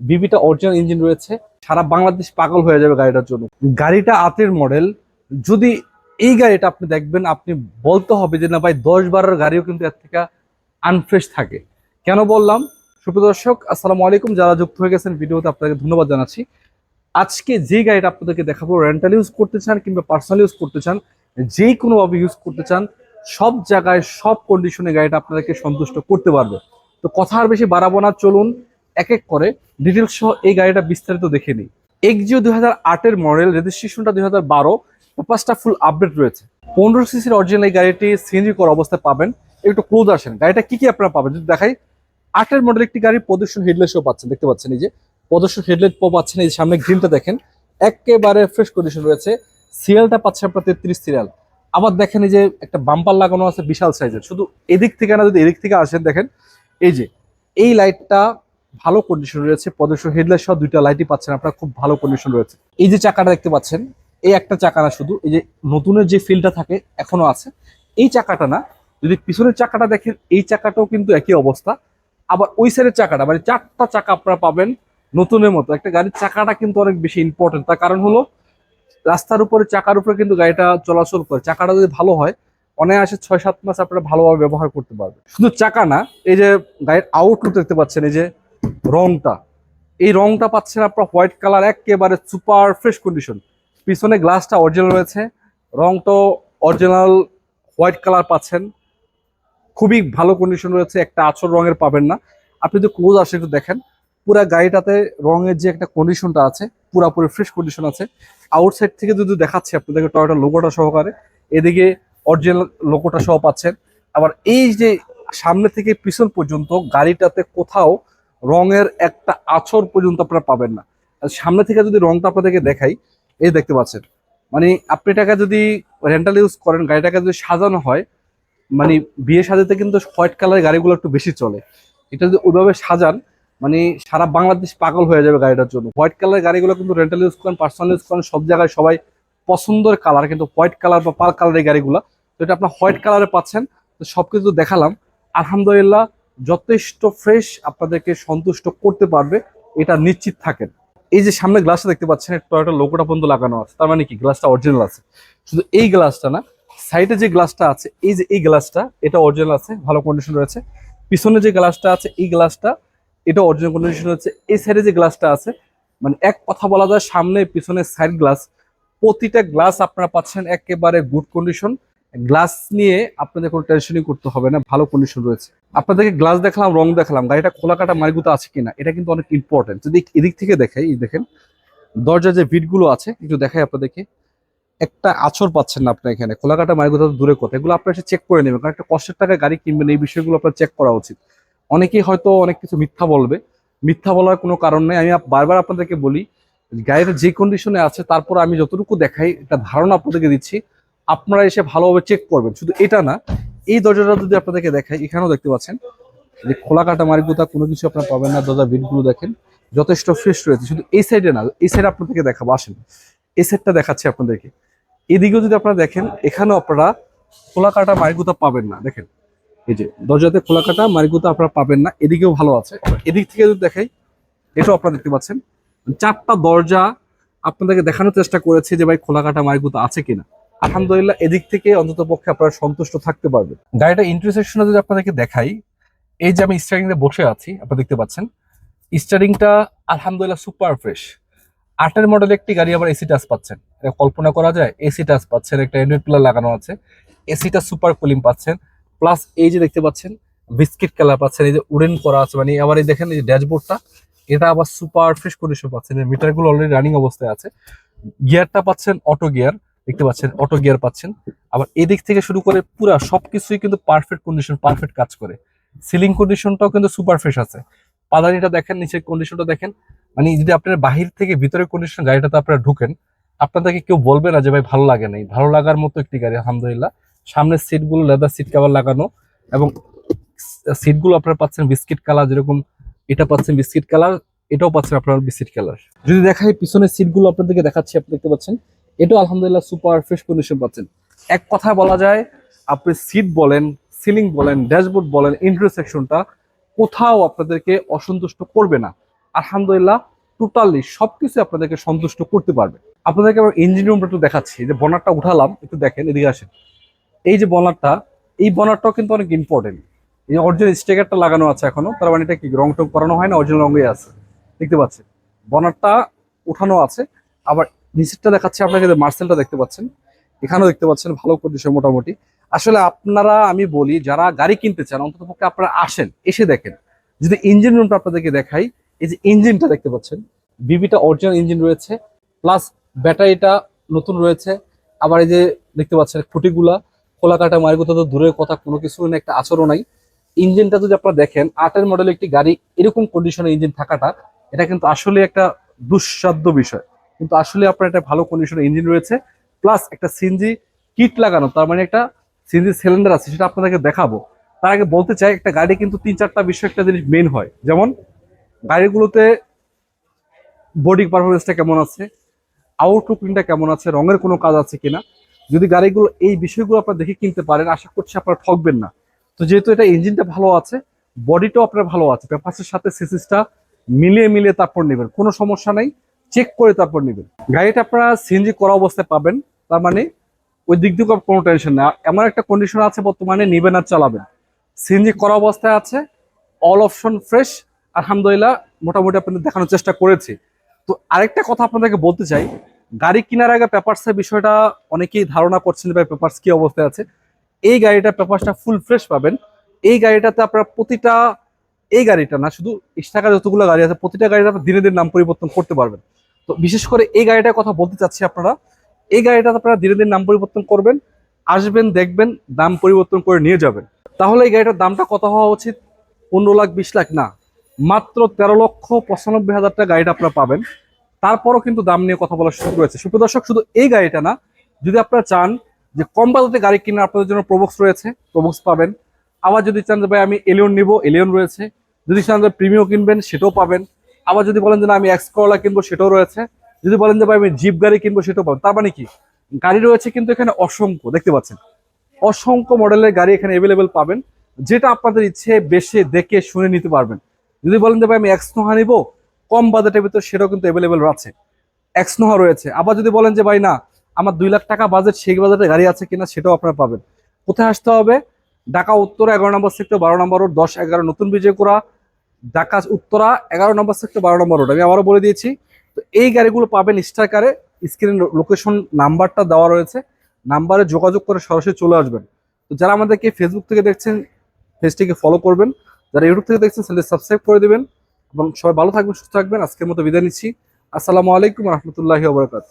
বিবিটা original engine রয়েছে। সারা বাংলাদেশ পাগল হয়ে যাবে গাড়িটার জন্য। গাড়িটা আতের মডেল যদি এই গাড়িটা আপনি দেখবেন, আপনি বলতে হবে যে, না ভাই, দশ বারের গাড়িও কিন্তু এর থেকে আনফ্রেশ থাকে। কেন বললাম? সুপ্রিয় দর্শক, আসসালামু আলাইকুম। যারা যুক্ত হয়ে গেছেন, ভিডিওতে আপনাকে ধন্যবাদ জানাচ্ছি। আজকে যে গাড়িটা আপনাদেরকে দেখাবো রেন্টাল ইউজ করতে চান কিংবা পার্সোনাল ইউজ করতে চান যে কোনোভাবে ইউজ করতে চান, সব জায়গায়, সব কন্ডিশনে গাড়িটা আপনাদেরকে সন্তুষ্ট করতে পারবে। তো কথা আর বেশি বাড়াবো না, চলুন এক এক করে। ডিটেলস সহ এই গাড়িটা বিস্তারিত দেখে নিই। এক্সিও দুই হাজার আটের মডেল রেজিস্ট্রেশনটা দুই হাজার বারো। পাঁচটা ফুল আপডেট রয়েছে। পনেরো সিসির অরিজিনাল এই গাড়িটি সিএনজি করা অবস্থায় পাবেন। একটু ক্লোজ আসেন। গাড়িটা কি কি আপনারা পাবেন? যদি দেখাই, আটের মডেল একটি গাড়ি প্রদর্শন হেডলাইটও পাচ্ছেন। দেখতে পাচ্ছেন এই যে প্রদর্শন হেডলাইট পাচ্ছেন। এই সামনে গ্রিনটা দেখেন, একেবারে ফ্রেশ কন্ডিশন রয়েছে। সিরিয়ালটা পাচ্ছেন আপনার তেত্রিশ সিরিয়াল আবার দেখেন এই যে, একটা বাম্পার লাগানো আছে বিশাল সাইজের শুধু এদিক থেকে না, যদি এদিক থেকে আসেন দেখেন, এই যে, এই লাইটটা ভালো কন্ডিশন রয়েছে। প্রদর্শন হেডলাইট সহ দুইটা লাইটই পাচ্ছেন আপনার, খুব ভালো কন্ডিশন রয়েছে। এই যে চাকাটা দেখতে পাচ্ছেন, এই একটা চাকা না শুধু, এই যে নতুনের যে ফিলটা থাকে, এখনও আছে। এই চাকাটা না, যদি পিছনের চাকাটা দেখেন, এই চাকাটাও কিন্তু একই অবস্থা। আবার ওই সাইডের চাকাটা মানে চারটা চাকা আপনারা পাবেন নতুনের মতো। একটা গাড়ির চাকাটা কিন্তু অনেক বেশি ইম্পর্টেন্ট তার কারণ হলো, রাস্তার উপরে, চাকার উপরে কিন্তু গাড়িটা চলাচল করে। চাকাটা যদি ভালো হয়, অনায়াসে ছয় সাত মাস আপনারা ভালোভাবে ব্যবহার করতে পারবেন। শুধু চাকা না, এই যে গাড়ির আউটলুক দেখতে পাচ্ছেন, এই যে রংটা। এই রংটা পাচ্ছেন আপনার হোয়াইট কালার, একেবারে সুপার ফ্রেশ কন্ডিশন। পিছনে গ্লাসটা অরিজিনাল রয়েছে। রংটাও অরিজিনাল হোয়াইট কালার পাচ্ছেন। খুবই ভালো কন্ডিশন রয়েছে, একটা আচর রঙের পাবেন না। আপনি যদি ক্লোজ আসে একটু দেখেন, পুরা গাড়িটাতে রঙের যে একটা কন্ডিশনটা আছে, পুরাপুরি ফ্রেশ কন্ডিশন আছে। আউটসাইড থেকে যদি দেখাচ্ছি আপনাদেরকে টয়টা লোগোটা সহকারে, এদিকে অরিজিনাল লোগোটা সহ পাচ্ছেন। আবার এই যে সামনে থেকে পিছন পর্যন্ত গাড়িটাতে কোথাও রঙের একটা আছর পর্যন্ত আপনারা পাবেন না। সামনে থেকে যদি রংটা আপনাদেরকে দেখাই, এই দেখতে পাচ্ছেন। মানে আপনি টাকা যদি রেন্টাল ইউজ করেন, গাড়িটাকে যদি সাজানো হয় মানে বিয়ে সাজাতে কিন্তু হোয়াইট কালারের গাড়িগুলো একটু বেশি চলে। এটা যদি ওইভাবে সাজান মানে সারা বাংলাদেশ পাগল হয়ে যাবে গাড়িটার জন্য। হোয়াইট কালারের গাড়িগুলো কিন্তু রেন্টাল ইউজ করেন পার্সোনাল ইউজ করেন, সব জায়গায় সবাই পছন্দের কালার কিন্তু হোয়াইট কালার বা পাল কালারের গাড়িগুলো, তো এটা আপনার হোয়াইট কালারে পাচ্ছেন। তো সব কিছু দেখালাম। আলহামদুলিল্লাহ যথেষ্ট ফ্রেশ আপনাদেরকে সন্তুষ্ট করতে পারবে, এটা নিশ্চিত থাকেন। এই যে সামনে গ্লাসটা দেখতে পাচ্ছেন টয়টা লোকোটা পর্যন্ত লাগানো আছে, তার মানে কি? গ্লাসটা অরিজিনাল আছে। শুধু এই গ্লাসটা না সাইডে যে গ্লাসটা আছে, এই যে এই গ্লাসটা এটা অরিজিনাল আছে, ভালো কন্ডিশন রয়েছে। পিছনে যে গ্লাসটা আছে, এই গ্লাসটা এটা অরিজিনাল কন্ডিশন রয়েছে। এই সাইডে যে গ্লাসটা আছে মানে এক কথা বলা যায়, সামনে, পিছনে সাইড গ্লাস প্রতিটা গ্লাস আপনারা পাচ্ছেন একেবারে গুড কন্ডিশন গ্লাস নিয়ে আপনাদের কোনো টেনশনই করতে হবে না, ভালো কন্ডিশন রয়েছে। আপনাদেরকে গ্লাস দেখালাম, রং দেখালাম, গাড়িটা খোলা কাটা মারিগুতো আছে কিনা, এটা কিন্তু অনেক ইম্পর্টেন্ট যদি এদিক থেকে দেখাই দেখেন, দরজার যে ভিটগুলো আছে, একটু দেখাই আপনাদেরকে। একটা আছর পাচ্ছেন না আপনার এখানে খোলা কাটা মারিগুতো দূরে কথা, এগুলো আপনারা এসে চেক করে নেবেন, কারণ একটা কষ্টের টাকায় গাড়ি কিনবেন, এই বিষয়গুলো আপনার চেক করা উচিত। অনেকেই হয়তো অনেক কিছু মিথ্যা বলবে, মিথ্যা বলার কোনো কারণ নেই। আমি বারবার আপনাদেরকে বলি, গাড়িটা যে কন্ডিশনে আছে, তারপর আমি যতটুকু দেখাই একটা ধারণা আপনাদেরকে দিচ্ছি আপনারা এসে ভালোভাবে চেক করবেন। শুধু এটা না, এই দরজাটা যদি আপনাদেরকে দেখাই, এখানেও দেখতে পাচ্ছেন, যে খোলা কাটা মারিগুতা কোনো কিছু আপনারা পাবেন না। দরজার বিটগুলো দেখেন, যথেষ্ট ফ্রেশ রয়েছে। শুধু এই সাইডে না, এই সাইডে আপনাদেরকে দেখাবো, আসেন। এই সাইডটা দেখাচ্ছি আপনাদেরকে। এদিকেও যদি আপনারা দেখেন, এখানেও আপনারা খোলা কাটা মারিগুতা পাবেন না। দেখেন, এই যে দরজাতে খোলা কাটা মারিগুতা আপনারা পাবেন না। এদিকেও ভালো আছে। এদিক থেকে যদি দেখাই, এটাও আপনারা দেখতে পাচ্ছেন। চারটা দরজা আপনাদেরকে দেখানোর চেষ্টা করেছে যে ভাই খোলা কাটা মারিগুতা আছে কিনা। আলহামদুলিল্লাহ, এদিক থেকে অন্তত পক্ষে আপনারা সন্তুষ্ট থাকতে পারবেন। গাড়িটা ইন্টারসেকশনে যদি আপনাদেরকে দেখাই, এই যে আমি স্টারিং এ বসে আছি, আপনারা দেখতে পাচ্ছেন স্টারিংটা আলহামদুলিল্লাহ সুপার ফ্রেশ আটের মডেল একটি গাড়ি আবার এসি টাচ পাচ্ছেন। এটা কল্পনা করা যায় এসি টাচ পাচ্ছেন, একটা এনএড প্লার লাগানো আছে। এসিটা সুপার কুলিং পাচ্ছেন। প্লাস এই যে দেখতে পাচ্ছেন বিস্কিট কালার পাচ্ছেন, এই যে উডেন করা আছে মানে আবার এই দেখেন এই যে ড্যাশবোর্ডটা এটা আবার সুপার ফ্রেশ কন্ডিশন পাচ্ছেন। মিটারগুলো অলরেডি রানিং অবস্থায় আছে। গিয়ারটা পাচ্ছেন অটো গিয়ার দেখতে পাচ্ছেন অটো গিয়ার পাচ্ছেন। আবার এদিক থেকে শুরু করে পুরা সবকিছুই কিন্তু পারফেক্ট কন্ডিশন পারফেক্ট কাজ করে। সিলিং কন্ডিশনটাও কিন্তু সুপার ফ্রেশ আছে। পাদানিটা দেখেন, নিচের কন্ডিশনটা দেখেন। মানে যদি আপনার বাহির থেকে ভিতরের কন্ডিশন গাড়িটাতে আপনারা ঢুকেন, আপনাদেরকে কেউ বলবে না যে, ভাই, ভালো লাগে নাই। ভালো লাগার মতো একটি গাড়ি, আলহামদুলিল্লাহ। সামনের সিটগুলো লেদার সিট কাভার লাগানো এবং সিটগুলো আপনারা পাচ্ছেন বিস্কিট কালার যেরকম এটা পাচ্ছেন বিস্কিট কালার এটাও পাচ্ছেন আপনার বিস্কিট কালার যদি দেখাই পিছনের সিটগুলো আপনাদেরকে দেখাচ্ছি, আপনি দেখতে পাচ্ছেন এটাও আলহামদুলিল্লাহ সুপার ফ্রেশ কন্ডিশন পাচ্ছেন। এক কথা বলা যায়, আপনি সিট বলেন সিলিং বলেন ড্যাশবোর্ড বলেন ইন্টারসেকশনটা কোথাও আপনাদেরকে অসন্তুষ্ট করবে না। আলহামদুলিল্লাহ টোটালি সবকিছু আপনাদেরকে সন্তুষ্ট করতে পারবে। আপনাদেরকে আবার ইঞ্জিন রুমটা একটু দেখাচ্ছি। যে বনারটা উঠালাম, একটু দেখেন, এদিকে আসেন। এই যে বনারটা, এই বনারটাও কিন্তু অনেক ইম্পর্টেন্ট এই অরিজিনাল স্টিকারটা লাগানো আছে এখনও, তার মানে এটা কি রং টং করানো হয় না? অরিজিনাল রঙে আছে। দেখতে পাচ্ছেন? বনারটা উঠানো আছে, আবার নিচেরটা দেখাচ্ছে আপনাকে যে মার্সেলটা দেখতে পাচ্ছেন। এখানেও দেখতে পাচ্ছেন, ভালো কন্ডিশন মোটামুটি। আসলে আপনারা, আমি বলি, যারা গাড়ি কিনতে চান, অন্তত পক্ষে আপনারা আসেন, এসে দেখেন। যদি ইঞ্জিন রুমটা আপনাদেরকে দেখাই, এই যে ইঞ্জিনটা দেখতে পাচ্ছেন বিবিটা অরিজিনাল ইঞ্জিন রয়েছে প্লাস ব্যাটারিটা নতুন রয়েছে। আবার এই যে দেখতে পাচ্ছেন, খুঁটিগুলা খোলা কাটা মারি কোথাও তো দূরের কথা, কোনো কিছু না একটা আচরণ নাই। ইঞ্জিনটা যদি আপনারা দেখেন, আটের মডেল একটি গাড়ি, এরকম কন্ডিশনে ইঞ্জিন থাকাটা, এটা কিন্তু আসলে একটা দুঃসাধ্য বিষয়। কিন্তু আসলে আপনার একটা ভালো কন্ডিশনের ইঞ্জিন রয়েছে প্লাস একটা সিনজি কিট লাগানো, তার মানে একটা সিনজি সিলিন্ডার আছে, সেটা আপনাদেরকে দেখাবো। তার আগে বলতে চাই, একটা গাড়ি কিন্তু তিন চারটা বিষয় একটা জিনিস মেন হয়। যেমন, গাড়িগুলোতে বডি পারফরমেন্সটা কেমন আছে আউটলুকিংটা কেমন আছে, রঙের কোনো কাজ আছে কিনা, যদি গাড়িগুলো এই বিষয়গুলো আপনারা দেখে কিনতে পারেন, আশা করছি আপনারা ঠকবেন না। তো যেহেতু এটা ইঞ্জিনটা ভালো আছে বডিটাও আপনার ভালো আছে পেপারসের সাথে সিসিসটা মিলিয়ে মিলিয়ে তারপর নেবেন, কোনো সমস্যা নাই। চেক করে তারপর নেবেন। গাড়িটা আপনারা সিএনজি করা অবস্থায় পাবেন, তার মানে ওই দিক দিয়ে কোনো টেনশন না এমন একটা কন্ডিশন আছে বর্তমানে, নেবেন আর চালাবেন। সিএনজি করা অবস্থায় আছে অল অপশন ফ্রেশ আলহামদুলিল্লাহ মোটামুটি আপনাদের দেখানোর চেষ্টা করেছি। তো আরেকটা কথা আপনাদেরকে বলতে চাই, গাড়ি কেনার আগে পেপারসের বিষয়টা অনেকেই ধারণা করছেন ভাই পেপারস কি অবস্থায় আছে। এই গাড়িটা পেপারসটা ফুল ফ্রেশ পাবেন। এই গাড়িটাতে আপনারা প্রতিটা, এই গাড়িটা না, শুধু ইস্টাকা যতগুলো গাড়ি আছে, প্রতিটা গাড়িতে আপনারা দিনে দিন নাম পরিবর্তন করতে পারবেন। তো বিশেষ করে এই গাড়িটার কথা বলতে চাচ্ছি আপনারা, এই গাড়িটা আপনারা দিনে দিনে নাম পরিবর্তন করবেন, আসবেন, দেখবেন, দাম পরিবর্তন করে নিয়ে যাবেন। তাহলে এই গাড়িটার দামটা কত হওয়া উচিত? পনেরো লাখ, বিশ লাখ? না, মাত্র তেরো লক্ষ পঁচানব্বই হাজার টাকা গাড়িটা আপনারা পাবেন। তারপরও কিন্তু দাম নিয়ে কথা বলার সুযোগ রয়েছে। সুপ্রিয় দর্শক, শুধু এই গাড়িটা না, যদি আপনারা চান যে কম বাজেটে গাড়ি কিনে আপনাদের জন্য প্রবক্স রয়েছে প্রবক্স পাবেন। আবার যদি চান যে, ভাই, আমি এলিয়ন নিব এলিয়ন রয়েছে। যদি চান যে প্রিমিও কিনবেন, সেটাও পাবেন। আবার যদি বলেন যে না, আমি এক্স করলা কিনবো, সেটাও রয়েছে। যদি বলেন যে ভাই, আমি জিপ গাড়ি কিনবো, সেটাও পাবেন তার মানে কি? গাড়ি রয়েছে কিন্তু এখানে অসংখ্য, দেখতে পাচ্ছেন? অসংখ্য মডেলের গাড়ি এখানে অ্যাভেলেবেল পাবেন। যেটা আপনাদের ইচ্ছে বেশি দেখে শুনে নিতে পারবেন। যদি বলেন যে ভাই, আমি এক্স নোহা নিবো, কম বাজেটের ভিতর সেটাও কিন্তু অ্যাভেলেবেল আছে। এক্স নোহা রয়েছে। আবার যদি বলেন যে ভাই, না, আমার দুই লাখ টাকা বাজেট, সেই বাজেটে গাড়ি আছে কিনা, সেটাও আপনারা পাবেন। কোথায় আসতে হবে? ঢাকা, উত্তরা, এগারো নম্বর সেক্টর বারো নম্বর দশ, এগারো, নতুন বিজয় করা ঢাকা উত্তরা, এগারো নম্বর সেক্টর বারো নম্বর রোড আমি আবারও বলে দিয়েছি, তো এই গাড়িগুলো পাবেন স্টারকারে স্ক্রিন লোকেশন নাম্বারটা দেওয়া রয়েছে। নাম্বারে যোগাযোগ করে সরাসরি চলে আসবেন। তো যারা আমাদেরকে ফেসবুক থেকে দেখছেন পেজটিকে ফলো করবেন। যারা ইউটিউব থেকে দেখছেন সেটা সাবস্ক্রাইব করে দিবেন। এবং সবাই ভালো থাকবেন, সুস্থ থাকবেন। আজকের মতো বিদায় নিচ্ছি। আসসালামু আলাইকুম রহমতুল্লাহি ওবরাকাত